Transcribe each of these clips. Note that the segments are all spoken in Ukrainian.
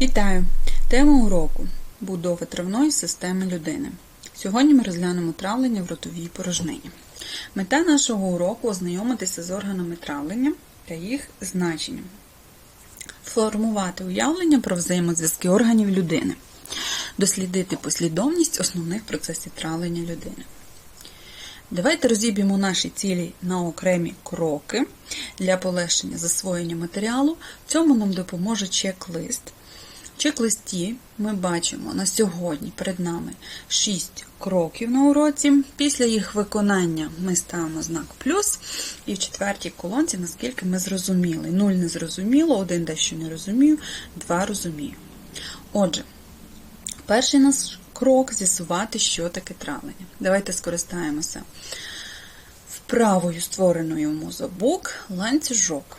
Вітаю! Тема уроку будова травної системи людини. Сьогодні ми розглянемо травлення в ротовій порожнині. Мета нашого уроку ознайомитися з органами травлення та їх значенням, формувати уявлення про взаємозв'язки органів людини, дослідити послідовність основних процесів травлення людини. Давайте розіб'ємо наші цілі на окремі кроки для полегшення засвоєння матеріалу. В цьому нам допоможе чек-лист. Чек-листі ми бачимо на сьогодні перед нами 6 кроків на уроці. Після їх виконання ми ставимо знак плюс, і в четвертій колонці, наскільки ми зрозуміли. 0 не зрозуміло, 1 дещо не розумію, 2 розумію. Отже, перший наш крок з'ясувати, що таке травлення. Давайте скористаємося вправою створеною в мозобук ланцюжок.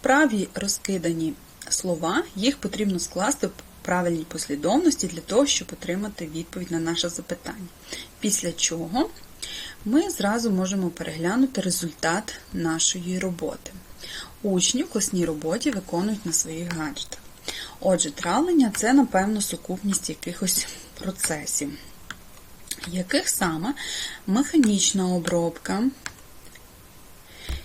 Вправі розкидані слова, їх потрібно скласти в правильній послідовності для того, щоб отримати відповідь на наше запитання. Після чого ми зразу можемо переглянути результат нашої роботи. Учні в класній роботі виконують на своїх гаджетах. Отже, травлення це, напевно, сукупність якихось процесів. Яких саме механічна обробка,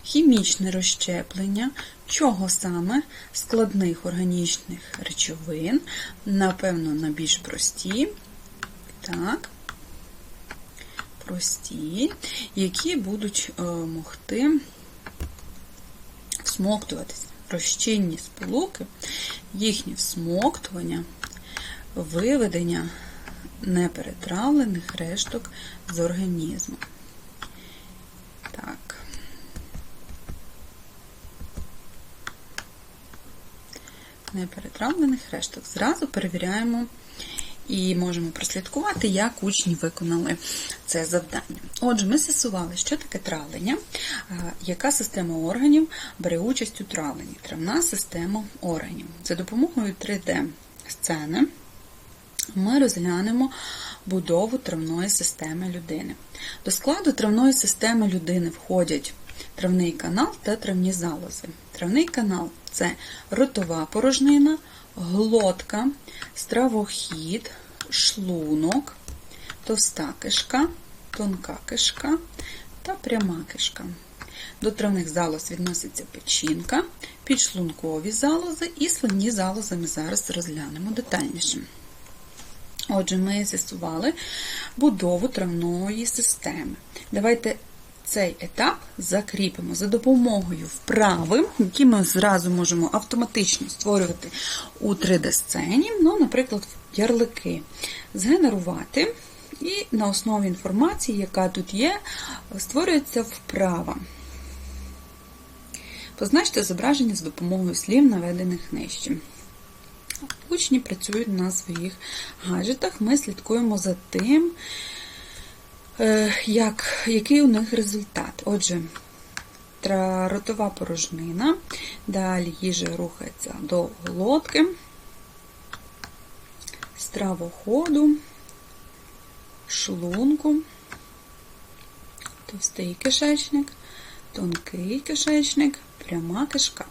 хімічне розщеплення, чого саме складних органічних речовин, напевно, на більш прості, так, прості, які будуть е, могти всмоктуватися. Розчинні сполуки, їхнє всмоктування, виведення неперетравлених решток з організму. Так. Неперетравлених решток. Зразу перевіряємо і можемо прослідкувати, як учні виконали це завдання. Отже, ми з'ясували, що таке травлення, яка система органів бере участь у травленні. Травна система органів. За допомогою 3D-сцени ми розглянемо будову травної системи людини. До складу травної системи людини входять травний канал та травні залози. Травний канал це ротова порожнина, глотка, стравохід, шлунок, товста кишка, тонка кишка та пряма кишка. До травних залоз відноситься печінка, підшлункові залози і слинні залози ми зараз розглянемо детальніше. Отже, ми з'ясували будову травної системи. Давайте цей етап закріпимо за допомогою вправи, які ми зразу можемо автоматично створювати у 3D-сцені, ну, наприклад, ярлики. Згенерувати, і на основі інформації, яка тут є, створюється вправа. Позначте зображення з допомогою слів, наведених нижче. Учні працюють на своїх гаджетах, ми слідкуємо за тим, як, який у них результат. Отже, ротова порожнина, далі їжа рухається до глотки, стравоходу, шлунку, товстий кишечник, тонкий кишечник, пряма кишка.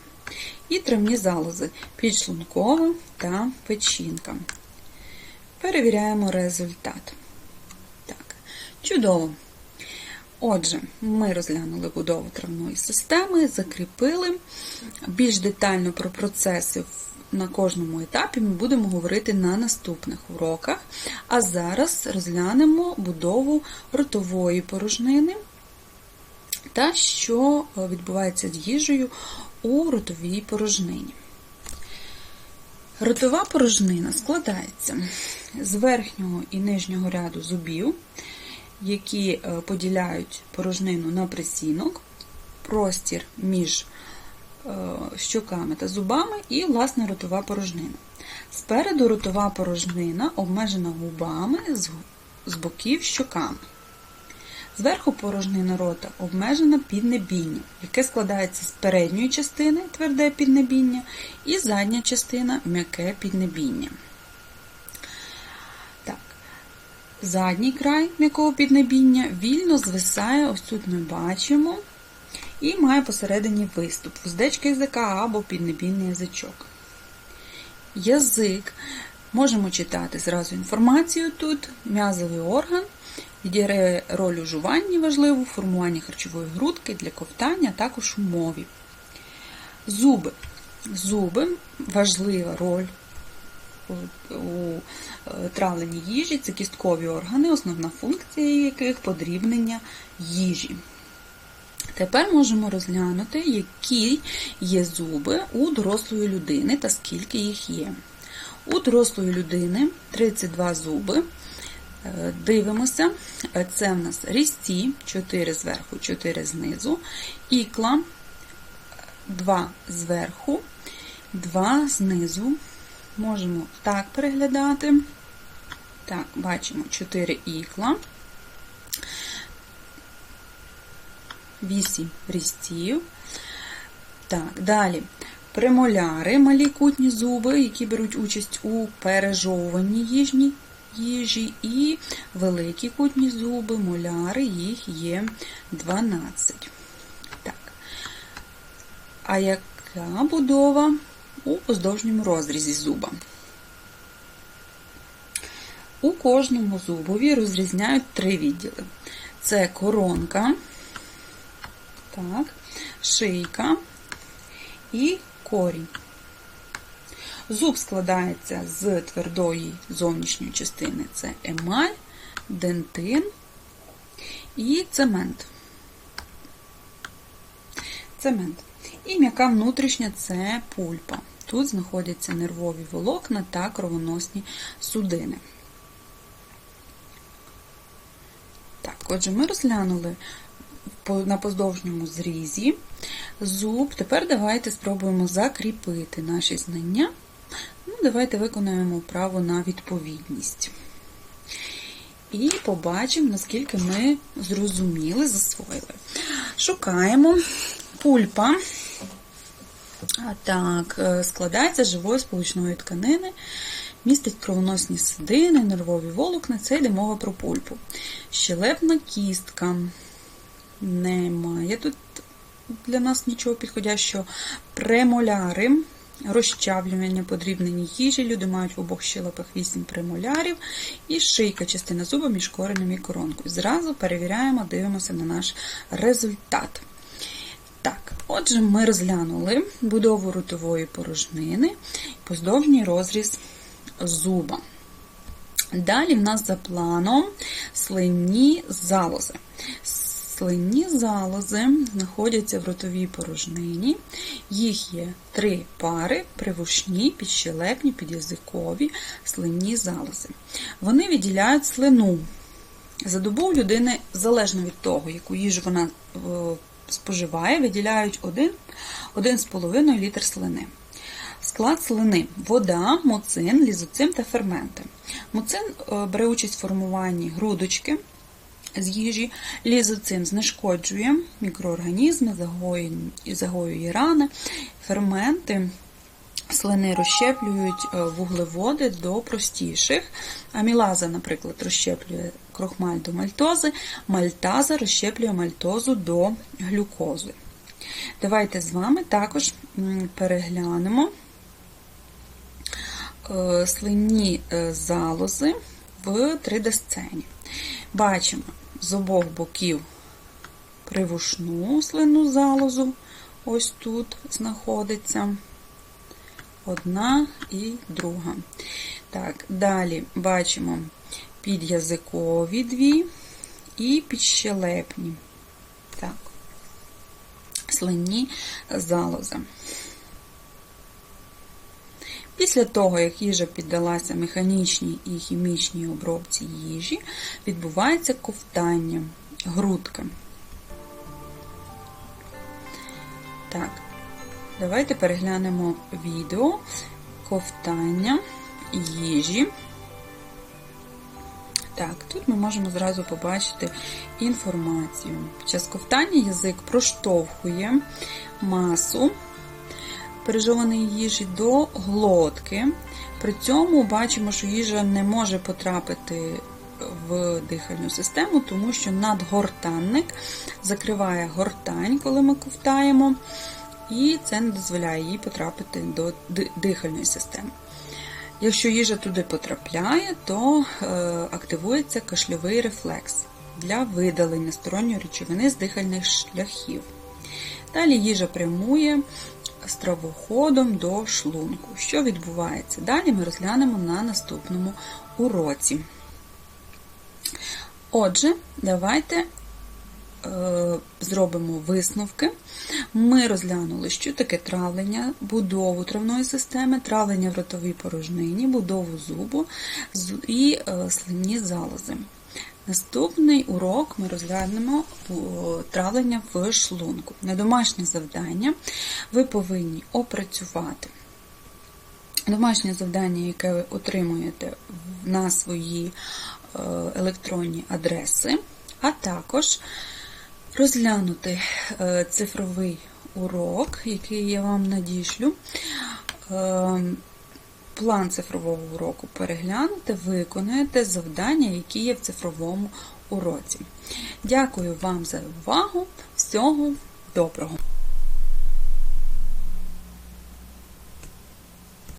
І травні залози підшлункова та печінка. Перевіряємо результат. Чудово. Отже, ми розглянули будову травної системи, закріпили. Більш детально про процеси на кожному етапі ми будемо говорити на наступних уроках. А зараз розглянемо будову ротової порожнини та що відбувається з їжею у ротовій порожнині. Ротова порожнина складається з верхнього і нижнього ряду зубів, які поділяють порожнину на присінок, простір між щоками та зубами і, власне, ротова порожнина. Спереду ротова порожнина обмежена губами, з боків щоками. Зверху порожнина рота обмежена піднебінням, яке складається з передньої частини тверде піднебіння і задня частина м'яке піднебіння. Так. Задній край м'якого піднебіння вільно звисає, ось тут ми бачимо, і має посередині виступ, вуздечки язика або піднебінний язичок. язик. Можемо читати зразу інформацію тут. М'язовий орган відіграє роль у жуванні важливу, формуванні харчової грудки для ковтання, також у мові. Зуби. Зуби важлива роль у, е, травленні їжі, це кісткові органи, основна функція яких подрібнення їжі. Тепер можемо розглянути, які є зуби у дорослої людини та скільки їх є. У дорослої людини 32 зуби. Е, Дивимося, Е, це в нас різці, 4 зверху, 4 знизу, ікла, 2 зверху, 2 знизу. Можемо так переглядати. Так, бачимо 4 ікла, 8 різців. Так, далі. Премоляри, малі кутні зуби, які беруть участь у пережовуванні їжні, їжі, і великі кутні зуби, моляри, їх є 12. Так. А яка будова у поздовжньому розрізі зуба? У кожному зубові розрізняють три відділи. Це коронка, так, шийка і корінь. Зуб складається з твердої зовнішньої частини це емаль, дентин і цемент. Цемент. І м'яка внутрішня це пульпа. Тут знаходяться нервові волокна та кровоносні судини. Так, отже, ми розглянули на поздовжньому зрізі зуб. Тепер давайте спробуємо закріпити наші знання. Ну, Давайте виконаємо вправу на відповідність. І побачимо, наскільки ми зрозуміли, засвоїли. Шукаємо пульпа. Так, складається з живої сполучної тканини, містить кровоносні судини, нервові волокна, це йде мова про пульпу. Щелепна кістка. Немає тут для нас нічого підходящого. Премоляри, розчавлювання подрібнені їжі. Люди мають в обох щелепах 8 премолярів. І шийка, частина зуба між коренем і коронкою. Зразу перевіряємо, дивимося на наш результат. Так, отже, ми розглянули будову ротової порожнини, поздовжній розріз зуба. Далі в нас за планом слинні залози. Слинні залози знаходяться в ротовій порожнині. Їх є три пари: привушні, підщелепні, підязикові слинні залози. Вони відділяють слину. За добу людини, залежно від того, яку їжу вона споживає, виділяють 1,5 літр слини. Склад слини вода, муцин, лізоцим та ферменти. Муцин бере участь в формуванні грудочки з їжі, лізоцим знешкоджує мікроорганізми, загоює рани, ферменти. Слини розщеплюють вуглеводи до простіших. Амілаза, наприклад, розщеплює крохмаль до мальтози, мальтаза розщеплює мальтозу до глюкози. Давайте з вами також переглянемо слинні залози в 3D-сцені. Бачимо з обох боків привушну слинну залозу, ось тут знаходиться одна і друга. Так, Далі бачимо під'язикові дві і підщелепні. Так, слинні залози. Після того, як їжа піддалася механічній і хімічній обробці їжі, відбувається ковтання грудки. Так, давайте переглянемо відео ковтання їжі. Так, тут ми можемо зразу побачити інформацію. Під час ковтання язик проштовхує масу пережованої їжі до глотки. При цьому бачимо, що їжа не може потрапити в дихальну систему, тому що надгортанник закриває гортань, коли ми ковтаємо, і це не дозволяє їй потрапити до дихальної системи. Якщо їжа туди потрапляє, то е, активується кашльовий рефлекс для видалення сторонньої речовини з дихальних шляхів. Далі їжа прямує стравоходом до шлунку. Що відбувається? Далі ми розглянемо на наступному уроці. Отже, давайте зробимо висновки. Ми розглянули, що таке травлення, будову травної системи, травлення в ротовій порожнині, будову зубу і е, слинні залози. Наступний урок ми розглянемо травлення в шлунку. На домашнє завдання ви повинні опрацювати домашнє завдання, яке ви отримуєте на свої е, електронні адреси, а також розглянути е, цифровий урок, який я вам надішлю. Е, План цифрового уроку переглянути, виконуєте завдання, які є в цифровому уроці. Дякую вам за увагу. Всього доброго!